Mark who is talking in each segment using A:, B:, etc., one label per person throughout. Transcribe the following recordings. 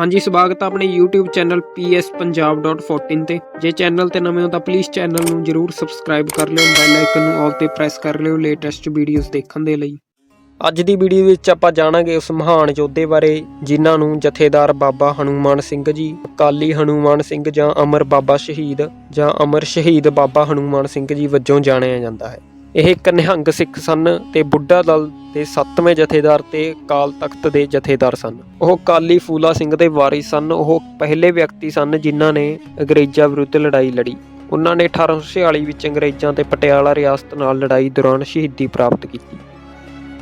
A: ਹਾਂਜੀ ਸਵਾਗਤ ਹੈ ਆਪਣੇ YouTube ਚੈਨਲ pspunjab.14 ਤੇ। ਜੇ ਚੈਨਲ ਤੇ ਨਵੇਂ ਹੋ ਤਾਂ ਪਲੀਜ਼ ਚੈਨਲ ਨੂੰ ਜਰੂਰ ਸਬਸਕ੍ਰਾਈਬ ਕਰ ਲਿਓ ਬੈਲ ਆਈਕਨ ਨੂੰ ਆਲ ਤੇ ਪ੍ਰੈਸ ਕਰ ਲਿਓ ਲੇਟੈਸਟ ਵੀਡੀਓਜ਼ ਦੇਖਣ ਦੇ ਲਈ। ਅੱਜ ਦੀ ਵੀਡੀਓ ਵਿੱਚ ਆਪਾਂ ਜਾਣਾਂਗੇ ਉਸ ਮਹਾਨ ਯੋਧੇ ਬਾਰੇ ਜਿਨ੍ਹਾਂ ਨੂੰ ਜਥੇਦਾਰ ਬਾਬਾ ਹਨੂਮਾਨ ਸਿੰਘ ਜੀ ਅਕਾਲੀ ਹਨੂਮਾਨ ਸਿੰਘ ਜਾਂ ਅਮਰ ਬਾਬਾ ਸ਼ਹੀਦ ਜਾਂ ਅਮਰ ਸ਼ਹੀਦ ਬਾਬਾ ਹਨੂਮਾਨ ਸਿੰਘ ਜੀ ਵਜੋਂ ਜਾਣਿਆ ਜਾਂਦਾ ਹੈ। ਇਹ ਇੱਕ ਨਿਹੰਗ ਸਿੱਖ ਸਨ ਤੇ ਬੁੱਢਾ ਦਲ ਦੇ 7ਵੇਂ ਜਥੇਦਾਰ ਤੇ ਕਾਲ ਤਖਤ ਦੇ ਜਥੇਦਾਰ ਸਨ। ਉਹ ਕਾਲੀ ਫੂਲਾ ਸਿੰਘ ਦੇ ਵਾਰਿਸ ਸਨ। ਉਹ ਪਹਿਲੇ ਵਿਅਕਤੀ ਸਨ ਜਿਨ੍ਹਾਂ ਨੇ ਅੰਗਰੇਜ਼ਾਂ ਵਿਰੁੱਧ ਲੜਾਈ ਲੜੀ। ਉਹਨਾਂ ਨੇ 1846 ਵਿੱਚ ਅੰਗਰੇਜ਼ਾਂ ਤੇ ਪਟਿਆਲਾ ਰਿਆਸਤ ਨਾਲ ਲੜਾਈ ਦੌਰਾਨ ਸ਼ਹੀਦੀ ਪ੍ਰਾਪਤ ਕੀਤੀ।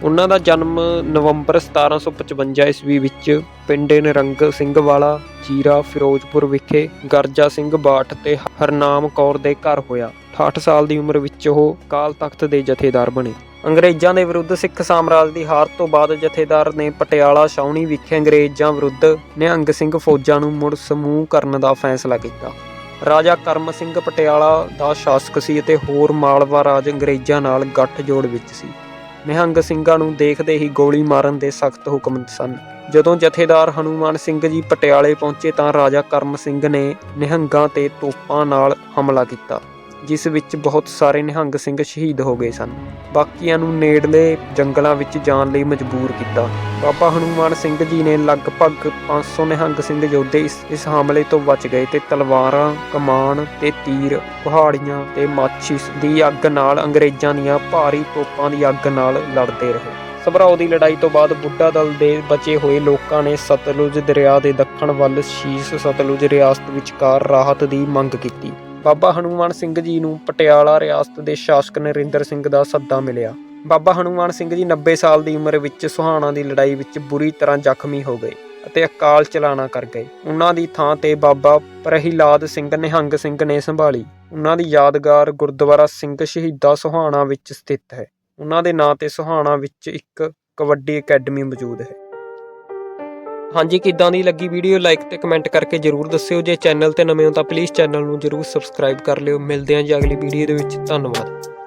A: ਉਹਨਾਂ ਦਾ ਜਨਮ ਨਵੰਬਰ 1755 ਈਸਵੀ ਵਿੱਚ ਪਿੰਡ ਨਿਰੰਗ ਸਿੰਘ ਵਾਲਾ ਜੀਰਾ ਫਿਰੋਜ਼ਪੁਰ ਵਿਖੇ ਗਰਜਾ ਸਿੰਘ ਬਾਠ ਤੇ ਹਰਨਾਮ ਕੌਰ ਦੇ ਘਰ ਹੋਇਆ। 68 ਸਾਲ ਦੀ ਉਮਰ ਵਿੱਚ ਉਹ ਕਾਲ ਤਖਤ ਦੇ ਜਥੇਦਾਰ ਬਣੇ। ਅੰਗਰੇਜ਼ਾਂ ਦੇ ਵਿਰੁੱਧ ਸਿੱਖ ਸਾਮਰਾਜ ਦੀ ਹਾਰ ਤੋਂ ਬਾਅਦ ਜਥੇਦਾਰ ਨੇ ਪਟਿਆਲਾ ਛਾਉਣੀ ਵਿਖੇ ਅੰਗਰੇਜ਼ਾਂ ਵਿਰੁੱਧ ਨਿਹੰਗ ਸਿੰਘ ਫੌਜਾਂ ਨੂੰ ਮੁੜ ਸਮੂਹ ਕਰਨ ਦਾ ਫੈਸਲਾ ਕੀਤਾ। ਰਾਜਾ ਕਰਮ ਸਿੰਘ ਪਟਿਆਲਾ ਦਾ ਸ਼ਾਸਕ ਸੀ ਅਤੇ ਹੋਰ ਮਾਲਵਾ ਰਾਜ ਅੰਗਰੇਜ਼ਾਂ ਨਾਲ ਗੱਠਜੋੜ ਵਿੱਚ ਸੀ। ਨਿਹੰਗ ਸਿੰਘਾਂ ਨੂੰ ਦੇਖਦੇ ਹੀ ਗੋਲੀ ਮਾਰਨ ਦੇ ਸਖਤ ਹੁਕਮ ਸਨ। ਜਦੋਂ ਜਥੇਦਾਰ ਹਨੂਮਾਨ ਸਿੰਘ ਜੀ ਪਟਿਆਲੇ ਪਹੁੰਚੇ ਤਾਂ ਰਾਜਾ ਕਰਮ ਸਿੰਘ ਨੇ ਨਿਹੰਗਾਂ ਤੇ ਤੋਪਾਂ ਨਾਲ ਹਮਲਾ ਕੀਤਾ। ਜਿਸ ਵਿੱਚ ਬਹੁਤ ਸਾਰੇ ਨਿਹੰਗ ਸਿੰਘ ਸ਼ਹੀਦ ਹੋ ਗਏ ਸਨ। ਬਾਕੀਆਂ ਨੂੰ ਨੇੜਲੇ ਜੰਗਲਾਂ ਵਿੱਚ ਜਾਣ ਲਈ ਮਜਬੂਰ ਕੀਤਾ। ਬਾਬਾ ਹਨੂਮਾਨ ਸਿੰਘ ਜੀ ਨੇ ਲਗਭਗ 500 ਨਿਹੰਗ ਸਿੰਘ ਯੋਧੇ ਇਸ ਇਸ ਹਮਲੇ ਤੋਂ ਬਚ ਗਏ ਤੇ ਤਲਵਾਰਾਂ, ਕਮਾਨ ਤੇ ਤੀਰ ਪਹਾੜੀਆਂ ਤੇ ਮਾਚਿਸ ਦੀ ਅੱਗ ਨਾਲ ਅੰਗਰੇਜ਼ਾਂ ਦੀਆਂ ਭਾਰੀ ਤੋਪਾਂ ਦੀ ਅੱਗ ਨਾਲ ਲੜਦੇ ਰਹੇ। ਸਭਰਾਓ ਦੀ ਲੜਾਈ ਤੋਂ ਬਾਅਦ ਬੁੱਢਾ ਦਲ ਦੇ ਬਚੇ ਹੋਏ ਲੋਕਾਂ ਨੇ ਸਤਲੁਜ ਦਰਿਆ ਦੇ ਦੱਖਣ ਵੱਲ ਸ਼ੀਸ਼ ਸਤਲੁਜ ਰਿਆਸਤ ਵਿਚਕਾਰ ਰਾਹਤ ਦੀ ਮੰਗ ਕੀਤੀ। ਬਾਬਾ ਹਨੂਮਾਨ ਸਿੰਘ ਜੀ ਨੂੰ ਪਟਿਆਲਾ ਰਿਆਸਤ ਦੇ ਸ਼ਾਸਕ ਨਰਿੰਦਰ ਸਿੰਘ ਦਾ ਸੱਦਾ ਮਿਲਿਆ। ਬਾਬਾ ਹਨੂਮਾਨ ਸਿੰਘ ਜੀ 90 ਸਾਲ ਦੀ ਉਮਰ ਵਿੱਚ ਸੁਹਾਣਾ ਦੀ ਲੜਾਈ ਵਿੱਚ ਬੁਰੀ ਤਰ੍ਹਾਂ ਜ਼ਖਮੀ ਹੋ ਗਏ ਅਤੇ ਅਕਾਲ ਚਲਾਣਾ ਕਰ ਗਏ। ਉਹਨਾਂ ਦੀ ਥਾਂ ਤੇ ਬਾਬਾ ਪ੍ਰਹਿਲਾਦ ਸਿੰਘ ਨਿਹੰਗ ਸਿੰਘ ਨੇ ਸੰਭਾਲੀ। ਉਹਨਾਂ ਦੀ ਯਾਦਗਾਰ ਗੁਰਦੁਆਰਾ ਸਿੰਘ ਸ਼ਹੀਦਾ ਸੁਹਾਣਾ ਵਿੱਚ ਸਥਿਤ ਹੈ। ਉਹਨਾਂ ਦੇ ਨਾਂ ਤੇ ਸੁਹਾਣਾ ਵਿੱਚ ਇੱਕ ਕਬੱਡੀ ਅਕੈਡਮੀ ਮੌਜੂਦ ਹੈ। ਹਾਂਜੀ, ਕਿੱਦਾਂ ਦੀ ਲੱਗੀ ਵੀਡੀਓ ਲਾਈਕ ਤੇ ਕਮੈਂਟ ਕਰਕੇ ਜਰੂਰ ਦੱਸਿਓ। ਜੇ ਚੈਨਲ ਤੇ ਨਵੇਂ ਹੋ ਤਾਂ ਪਲੀਜ਼ ਚੈਨਲ ਨੂੰ ਜਰੂਰ ਸਬਸਕ੍ਰਾਈਬ ਕਰ ਲਿਓ। ਮਿਲਦੇ ਹਾਂ ਜੀ ਅਗਲੀ ਵੀਡੀਓ ਦੇ ਵਿੱਚ। ਧੰਨਵਾਦ।